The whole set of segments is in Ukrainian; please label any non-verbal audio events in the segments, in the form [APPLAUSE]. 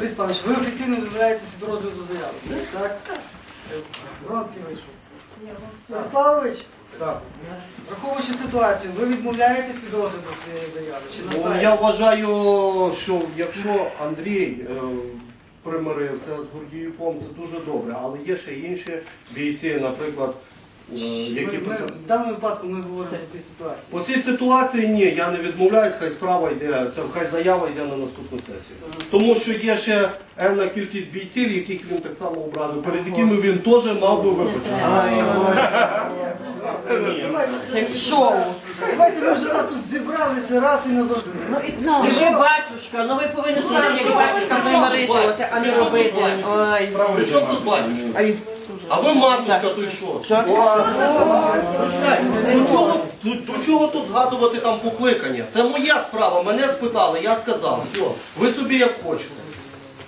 Борис Павлович, ви офіційно відмовляєтесь від розгляду заяви, так? Вронський вийшов. Станіславович, Так. враховуючи ситуацію, ви відмовляєтесь від розгляду своєї заяви? Чи Ну, я вважаю, що якщо Андрій е, примирився з Гордіюком, це дуже добре, але є ще інші бійці, наприклад, які Ми- ми- писали. в даному випадку ми говоримо про цій ситуації. По цій ситуації ні, я не відмовляюсь, хай справа йде, це хай заява йде на наступну сесію. Тому що є ще енна кількість бійців, яких він так само образив, перед якими він теж мав би вибачити. Давайте Як шоу. Давайте ми вже раз тут зібралися раз і назавжди. Ну, і ви батюшка, ну ви повинні самі як батюшка примирити, а не робити. Ой. При чому тут батюшка? Ай. А ви матушка, то й що? До чого, до, до чого тут згадувати там покликання? Це моя справа, мене спитали, я сказав, все, ви собі як хочете.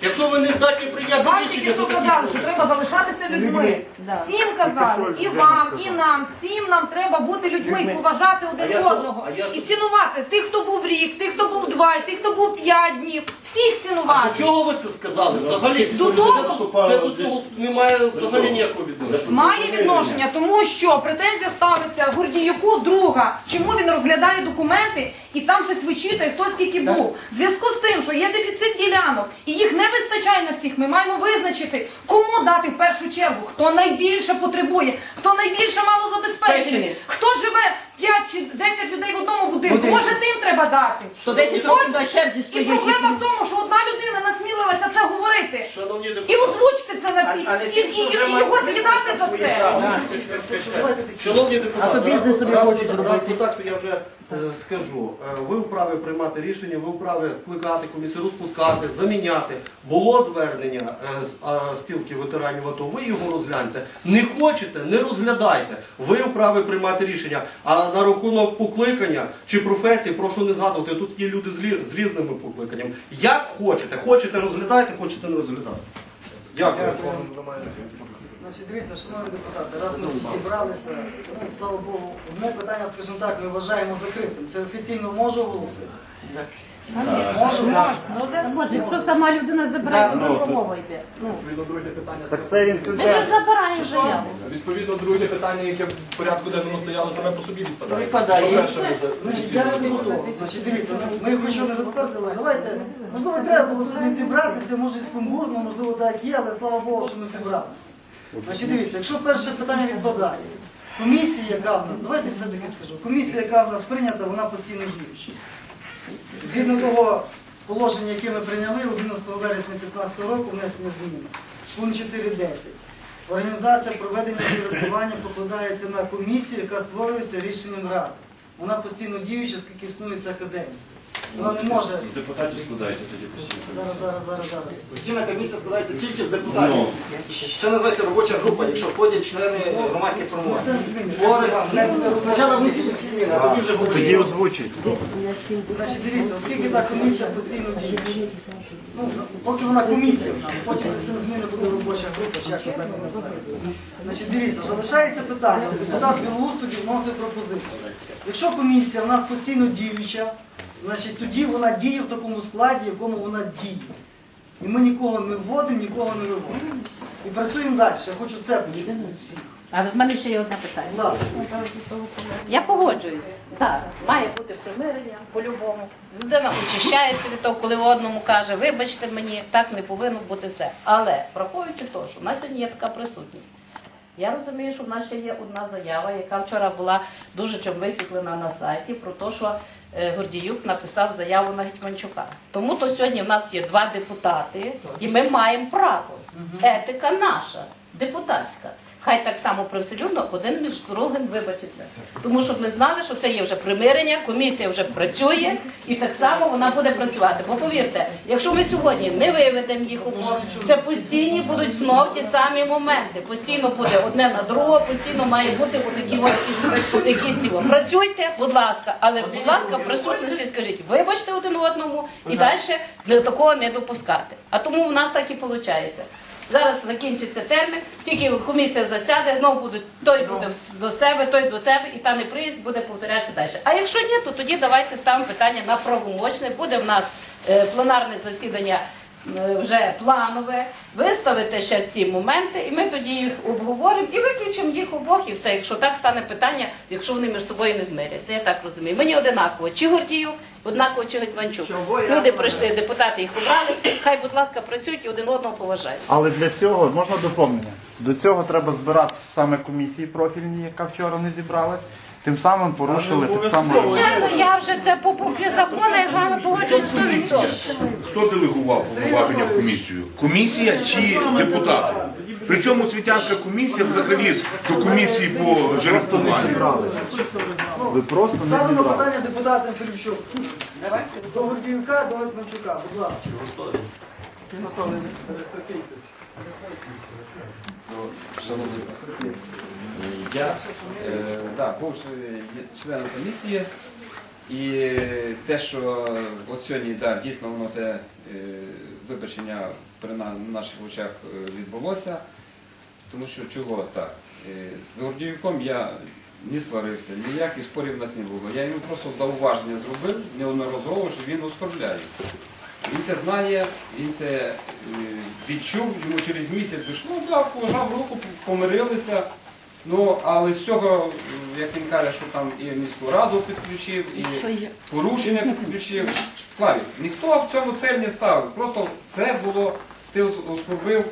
Якщо ви не здатні прийняти Вам рішення, тільки що то казали, що треба залишатися людьми. Всім казали, і вам, і нам, всім нам треба бути людьми поважати один одного. а І цінувати тих, хто був рік, тих, хто був два, і тих, хто був п'ять днів. Всіх А цінувати. до чого ви це сказали? Взагалі До того- це, це до цього немає взагалі ніякого відношення. Має відношення, тому що претензія ставиться Гордіюку друга. Чому він розглядає документи і там щось вичитує, хто скільки був. В зв'язку з тим, що є дефіцит ділянок і їх не вистачає на всіх, ми маємо визначити, кому дати в першу чергу, хто найбільше потребує, хто найбільше малозабезпечений, Печені. хто живе 5 чи 10 людей в одному будинку. Може тим треба дати. То 10 років на черзі І стоїть. проблема в тому, що одна людина насмілилася це говорити. Шановні І депутати, озвучити це на всіх, і, і, і, і його з'їдати за це. Шановні депутати, бізнес собі раз- хочуть раз- робити. раз так, я вже скажу. Е, Ви вправі приймати рішення, ви вправі скликати комісію, розпускати, заміняти. Було звернення е, з спілки ветеранів АТО, ви його розгляньте. Не хочете, не розглядайте. Ви вправі приймати рішення. А на рахунок покликання чи професії, прошу не згадувати, тут є люди з, лі- з різними покликаннями. Як хочете, хочете розглядайте, хочете не розглядайте. Дякую. Значить, дивіться, шановні депутати, раз ми тут зібралися, ну, слава Богу, одне питання, скажімо так, ми вважаємо закритим. Це офіційно можу оголосити? Можу? Може, якщо сама людина забирає, то про що мова йде? Ну, Відповідно, друге питання. Так це ми інцидент. забираємо заяву. Відповідно, друге питання, яке в порядку денному стояло, саме по собі відпадає. Відпадає. Що перше ви за- Значить, я не готовий. Значить, дивіться, ну, ми його ще не затвердили. Давайте, можливо, треба було сьогодні зібратися, може і сумбурно, можливо, так є, але слава Богу, що ми зібралися. Значить, дивіться, якщо перше питання відпадає, комісія, яка в нас, давайте все-таки скажу, комісія, яка в нас прийнята, вона постійно діюча. Згідно того положення, яке ми прийняли 11 вересня 2015 року, внесення змін, пункт 4.10. Організація проведення жеребкування покладається на комісію, яка створюється рішенням ради. Вона постійно діюча, скільки існує ця каденція. Вона не може. З Депутатів складається тоді постійно. Зараз, зараз, зараз, зараз. Постійна комісія складається тільки з депутатів. Це називається робоча група, якщо входять члени громадських формувань. Спочатку внесіть зміни, а тоді вже Тоді говорити. озвучить. Значить, дивіться, оскільки та комісія постійно діюча. Ну, поки вона комісія в нас, потім внесемо зміни буде робоча група, чи як так не. Значить, дивіться, залишається питання. Депутат Білоустуді вносив пропозицію. Якщо комісія в нас постійно діюча, значить тоді вона діє в такому складі, в якому вона діє. І ми нікого не вводимо, нікого не виводимо. І працюємо далі. Я хочу це почути від всіх. А в мене ще є одне питання. Будь. Я погоджуюсь. Так, має бути примирення по-любому. Людина очищається від того, коли одному каже, вибачте мені, так не повинно бути все. Але враховуючи те, що в нас сьогодні є така присутність. Я розумію, що в нас ще є одна заява, яка вчора була дуже чим висвітлена на сайті, про те, що Гордіюк написав заяву на Гетьманчука. Тому то сьогодні в нас є два депутати, і ми маємо право. Етика наша, депутатська. Хай так само привселюдно один між другим вибачиться. Тому щоб ми знали, що це є вже примирення, комісія вже працює, і так само вона буде працювати. Бо повірте, якщо ми сьогодні не виведемо їх обох, це постійні будуть знов ті самі моменти. Постійно буде одне на друге, постійно має бути отакі от якісь, якісь ці. Працюйте, будь ласка, але будь ласка, в присутності скажіть, вибачте один одному і далі для такого не допускати. А тому в нас так і виходить. Зараз закінчиться термін, тільки комісія засяде, знову будуть той буде до себе, той до тебе, і та неприїзд буде повторятися далі. А якщо ні, то тоді давайте ставимо питання на правомочне. Буде в нас е, пленарне засідання е, вже планове, виставите ще ці моменти, і ми тоді їх обговоримо і виключимо їх обох, і все. Якщо так стане питання, якщо вони між собою не змиряться. Я так розумію. Мені одинаково, чи Гордіюк, однаково чи Гетьманчук. Люди прийшли, депутати їх обрали. Хай, будь ласка, працюють і один одного поважають. Але для цього можна доповнення. До цього треба збирати саме комісії профільні, яка вчора не зібралась. Тим самим порушили так само. Я вже це по букві закону, я з вами погоджуюсь 100%. Хто делегував повноваження в комісію? Комісія чи депутати? Причому світянська комісія взагалі до комісії по жеребкуванню. Ви просто не зібрали. питання депутатам Філіпчук. До Гордіюка, до Гетманчука, будь ласка. Я е, да, був є- членом комісії, і те, що от сьогодні да, дійсно воно те е, вибачення при наших очах е, відбулося, тому що чого так? Е, З Гордіюком я не сварився, ніяких спорів у нас не було. Я йому просто зауваження зробив неодноразово, що він оскорбляє. Він це знає, він це е, відчув, йому через місяць дійшло, так, пожав руку, помирилися. Ну, але з цього, як він каже, що там і міську раду підключив, і порушення підключив. Славік, ніхто в цьому цель не ставив. Просто це було, ти ос- оскорбив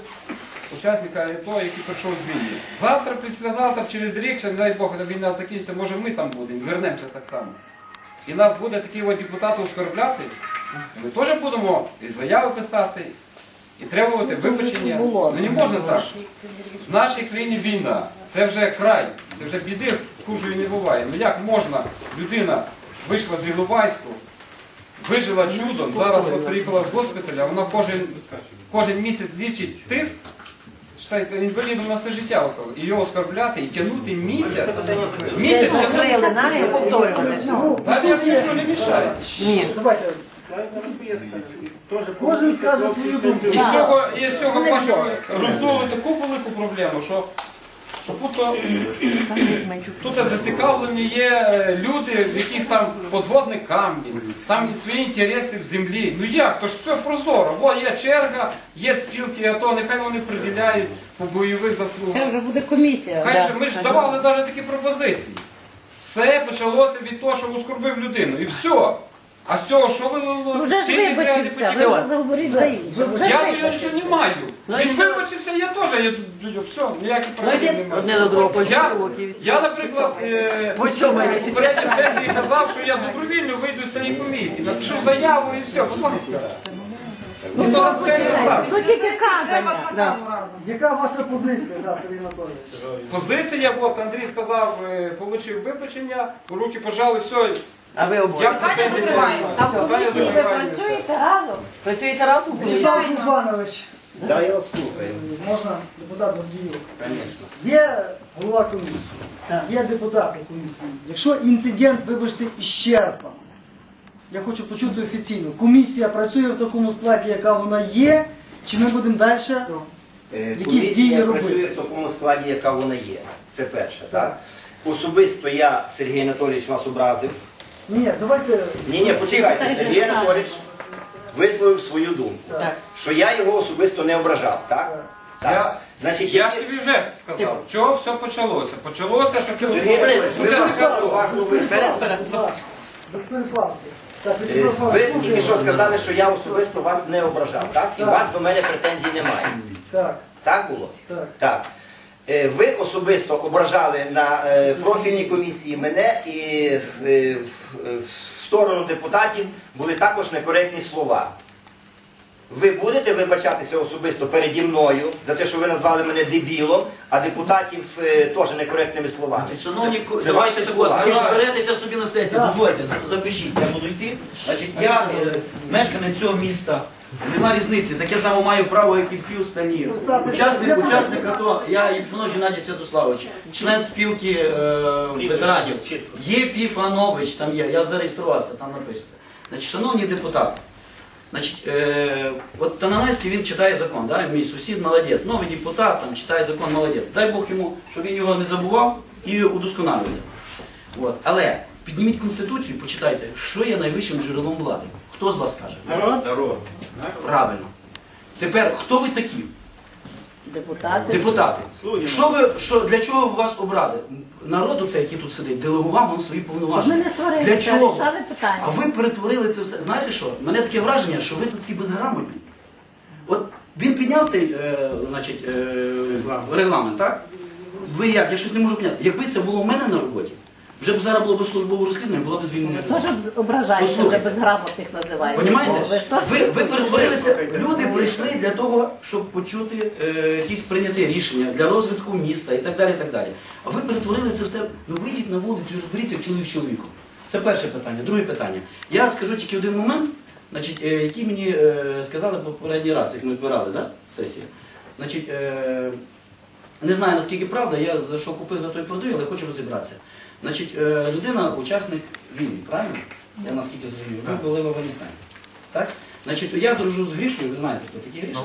учасника АТО, який прийшов з війни. Завтра, післязавтра, через рік, ще, не дай Бог, коли війна закінчиться, може ми там будемо, вернемося так само. І нас буде такий от депутат оскорбляти, ми теж будемо і заяви писати, і требувати вибачення. Ну не можна так. В нашій країні війна, це вже край, це вже біди хужої не буває. Ну як можна, людина вийшла з Іловайську, вижила чудом, зараз от приїхала з госпіталя, вона кожен, кожен місяць лічить тиск, Считайте, інвалідом на все життя осталось. І його оскорбляти і тягнути місяць. Місяць тягнути. Навіть повторювати. Навіть я скажу, не мішає. Давайте. Кожен скаже свою думку. І з цього, цього бачу, роздули таку велику проблему, що, що тут, тут зацікавлені є е, люди, в якісь там подводні камні, там свої інтереси в землі. Ну як? То ж все прозоро. Бо є черга, є спілки, а то нехай вони приділяють по бойових Це вже буде комісія. Хай да. же ми ж давали навіть такі пропозиції. Все почалося від того, що оскорбив людину. І все. А з цього що ви Ну, Вже ж вибачився, ви почали? вже заговоріть за інше. Вже ж Я до нього нічого не маю. Він вибачився, я теж. Я, все, ніякі проблеми йди немає. одне до другого, по Я, наприклад, е, цьому. попередній сесії казав, що я добровільно вийду з цієї комісії. Напишу заяву і все, будь ласка. Ніхто вам це не ставить. То тільки казано. Да. Яка ваша позиція, да, Сергій Анатолійович? Позиція, от Андрій сказав, е, получив вибачення, руки пожали, все. А ви обоє. Питання закриваємо. А в комісії ви працюєте разом? Працюєте разом? Вячеслав Руфанович, Да, я вас слухаю. можна депутат Гордіюк. Є голова комісії, є депутати комісії. Якщо інцидент, вибачте, іщерпаний, я хочу почути офіційно, комісія працює в такому складі, яка вона є, чи ми будемо далі? Е, Якісь Комісія дії працює робити? в такому складі, яка вона є. Це перше, так? Особисто я, Сергій Анатолійович, вас образив. Ні, давайте. Ні, ні, почекайте, Сергій Анатолійович висловив свою думку, Так. що я його особисто не ображав, так? Так. Я- Значить, Я я... ж тобі вже сказав, чого все почалося. Почалося, що це Сергій Анатолійович, ви Це не уважно висловили. Без. Так, Е, Вячеслав Ви тільки що сказали, що я особисто вас не ображав, так? І у вас до мене претензій немає. Так, Так було? так. Так. Е, Ви особисто ображали на е, профільній комісії мене і в, е, в- сторону депутатів були також некоректні слова. Ви будете вибачатися особисто переді мною за те, що ви назвали мене дебілом, а депутатів теж некоректними словами. Шановні, Це- це давайте так розберетеся собі на сесії, дозвольте, запишіть, я буду йти. Значить, я мешканець цього міста, нема різниці, таке саме маю право, як і всі остальні. Учасник, учасник АТО, я Єпфанович Геннадій Святославович, член спілки е, ветеранів. Єпіфанович, там є, я зареєструвався, там написано. Значить, шановні депутати, Значить, е, от Тананайський він читає закон, да? він мій сусід, молодець. Новий депутат там читає закон, молодець. Дай Бог йому, щоб він його не забував і удосконалився. От. Але підніміть Конституцію, почитайте, що є найвищим джерелом влади. Хто з вас скаже? Народ. Правильно. Тепер хто ви такі? Депутати. Депутати. Що ви, що, для чого вас обрали? Народу цей, який тут сидить, делегував вам свої Щоб ми повноваження. не Для чого? рішали питання. А ви перетворили це все. Знаєте що? Мене таке враження, що ви тут всі безграмотні. От він підняв цей е, значить, е, регламент, так? Ви як? Я щось не можу поняти. Якби це було у мене на роботі, вже б зараз було б службове розслідування, була б звільнення. Теж ображаєте, вже Послухайте. безграмотних називаєте. Понімаєте? Ви ж теж Ви, ви перетворили це. Люди прийшли для того, щоб почути е, якісь прийняти рішення для розвитку міста і так далі. і так далі. А ви перетворили це все. Ну вийдіть на вулицю, і розберіться як чоловік з чоловіком. Це перше питання. Друге питання. Я скажу тільки один момент, значить, е, який мені е, сказали попередній раз, як ми збирали, да? сесію. Значить, е, не знаю наскільки правда, я за що купив, за той продаю, але хочу розібратися. Значить, е, людина учасник війни, правильно? Я наскільки зрозумів, ви були в Афганістані. Так? Значить, я дружу з Грішою, ви знаєте, хто такий Гріша?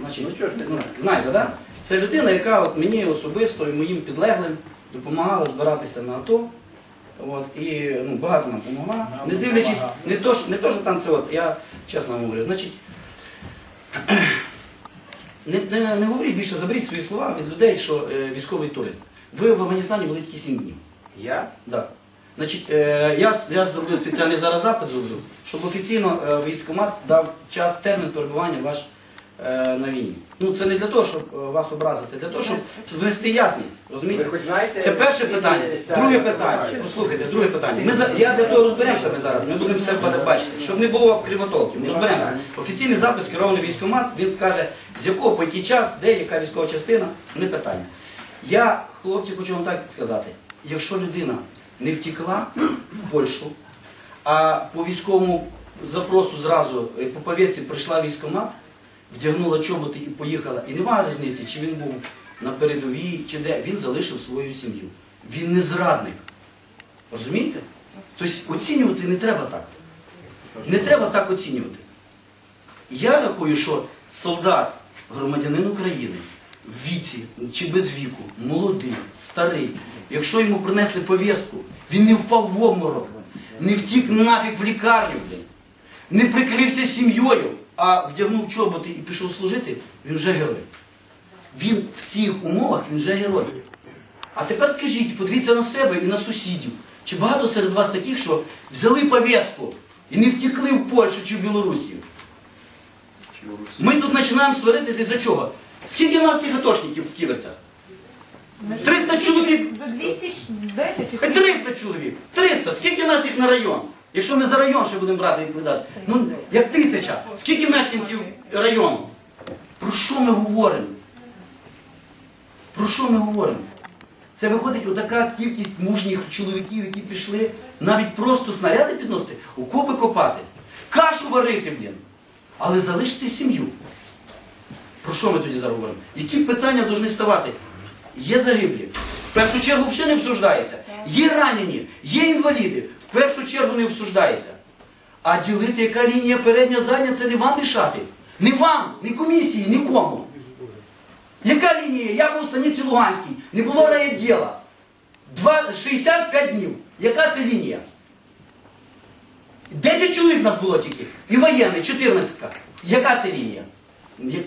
Значить, ну, знаєте, так? Це людина, яка от мені особисто і моїм підлеглим допомагала збиратися на АТО. От, і ну, багато нам допомогла. Не дивлячись, не то, що- не то, що там це от, я чесно вам говорю, значить, [CLEARS THROAT] не, не, не говоріть більше, заберіть свої слова від людей, що е, військовий турист. Ви в Афганістані були тільки 7 днів. Я? Да. Значить, е, я, я зробив спеціальний зараз запит зроблю, щоб офіційно е, військкомат дав час, термін перебування ваш е, на війні. Ну це не для того, щоб е, вас образити, для того, щоб внести ясність. Розумієте? Ви хоч знаєте, Це перше скільки питання. ця Друге питання. Послухайте, друге питання. Ми за- я для того розберемося ми зараз. Ми будемо все бачити, щоб не було кривотолків. Ми розберемося. Офіційний запис керований військкомат, він скаже, з якого по який час, де яка військова частина, не питання. Я, хлопці, хочу вам так сказати, якщо людина не втекла в Польщу, а по військовому запросу зразу е, по повістці прийшла військкомат, вдягнула чоботи і поїхала. І немає різниці, чи він був на передовій, чи де, він залишив свою сім'ю. Він не зрадник. Розумієте? Тобто оцінювати не треба так. Не треба так оцінювати. Я рахую, що солдат, громадянин України, в віці чи без віку, молодий, старий, якщо йому принесли повістку, він не впав в обморок, не втік нафіг в лікарню, не прикрився сім'єю, а вдягнув чоботи і пішов служити, він вже герой. Він в цих умовах він вже герой. А тепер скажіть, подивіться на себе і на сусідів. Чи багато серед вас таких, що взяли повістку і не втекли в Польщу чи в Білорусію? Ми тут починаємо сваритися із-за чого? Скільки в нас цих атошників в ківерцях? 300 чоловік. За 210 чи Хай 300 чоловік. 300. Скільки в нас їх на район? Якщо ми за район ще будемо брати відповідати. Ну, як тисяча. Скільки мешканців району? Про що ми говоримо? Про що ми говоримо? Це виходить отака кількість мужніх чоловіків, які пішли навіть просто снаряди підносити, окопи копати, кашу варити, блін. Але залишити сім'ю. Про що ми тоді зараз говоримо? Які питання повинні ставати? Є загиблі. В першу чергу взагалі не обсуждається. Є ранені, є інваліди. В першу чергу не обсуждається. А ділити, яка лінія передня, задня, це не вам рішати. Не вам, не комісії, нікому. Яка лінія? Я був у станиці Луганській. Не було райділа. Два- 65 днів. Яка це лінія? 10 чоловік нас було тільки. І воєнний, 14. Яка це лінія?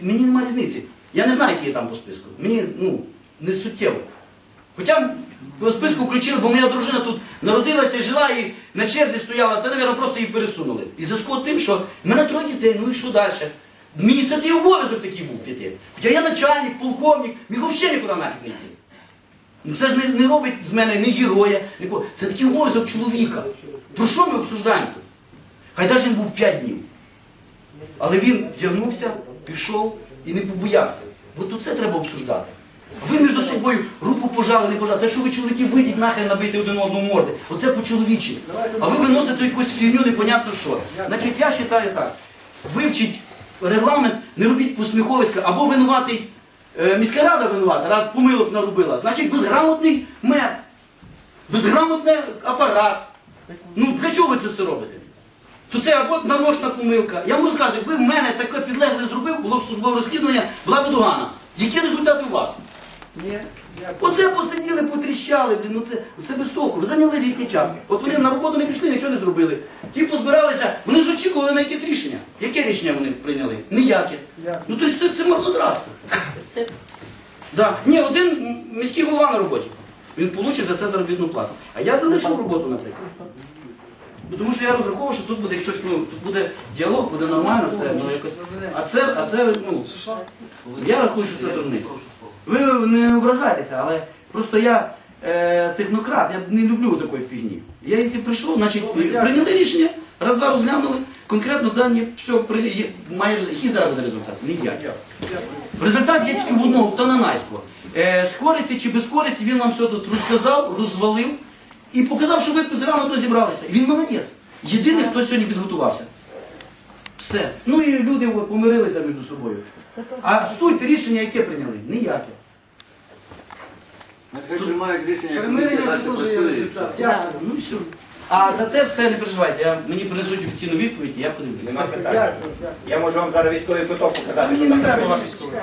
Мені немає різниці. Я не знаю, які є там по списку. Мені ну, не суттєво. Хоча по списку включили, бо моя дружина тут народилася, жила і на черзі стояла, та, мабуть, просто її пересунули. І зв'язку тим, що в мене троє дітей, ну і що далі? Мені святий обов'язок такий був піти. Хоча я начальник, полковник, міг взагалі нікуди нафіг не йти. Ну це ж не, не робить з мене ні героя, нікого. Це такий обов'язок чоловіка. Про що ми обсуждаємо тут? Хай навіть він був 5 днів. Але він вдягнувся, пішов і не побоявся. От тут це треба обсуждати. Ви між собою руку пожали, не пожали. Та якщо ви чоловіки вийдіть нахрен набити один одному морди. Оце по-чоловічі. А ви виносите якусь фігню, непонятно що. Значить, я вважаю так. Вивчіть регламент, не робіть посміховиська, або винуватий е, міська рада винувата, раз помилок наробила, значить безграмотний мер, безграмотний апарат. Ну для чого ви це все робите? То це або нарочна помилка. Я можу сказати, якби в мене таке підлегле зробив, було б службове розслідування, була б догана. Які результати у вас? Ні. Оце посиділи, потріщали, блін, ну це, це без толку. Ви зайняли різний час. От вони на роботу не пішли, нічого не зробили. Ті позбиралися, вони ж очікували на якесь рішення. Яке рішення вони прийняли? Ніяке. Ну тобто це, це марнотратство. Да. Ні, один міський голова на роботі. Він получить за це заробітну плату. А я залишив роботу, наприклад. Ну, Тому що я розраховував, що тут буде щось, ну, тут буде діалог, буде нормально все. Ну, якось. А це, а це, ну, я рахую, що це дурниця. Ви не ображайтеся, але просто я е, технократ, я не люблю такої фігні. Я якщо прийшов, значить прийняли рішення, раз-два розглянули, конкретно дані, все, при, є- має, який зараз буде результат? Ніякий. Результат є тільки в одного, в Тананайського. Е, з користі чи без користі він вам все тут розказав, розвалив і показав, що ви зрано то зібралися. Він молодець. Єдиний, хто сьогодні підготувався. Все. Ну і люди помирилися між собою. А суть рішення яке прийняли? Ніяке. Примирення це дуже є результат. Дякую. Ну і все. А за те все не переживайте. Я, мені принесуть офіційну відповідь, і я подивлюся. Нема питань. Дякую. дякую. Я можу вам зараз військовий квиток показати, Мені не там треба написано. ваш військовий.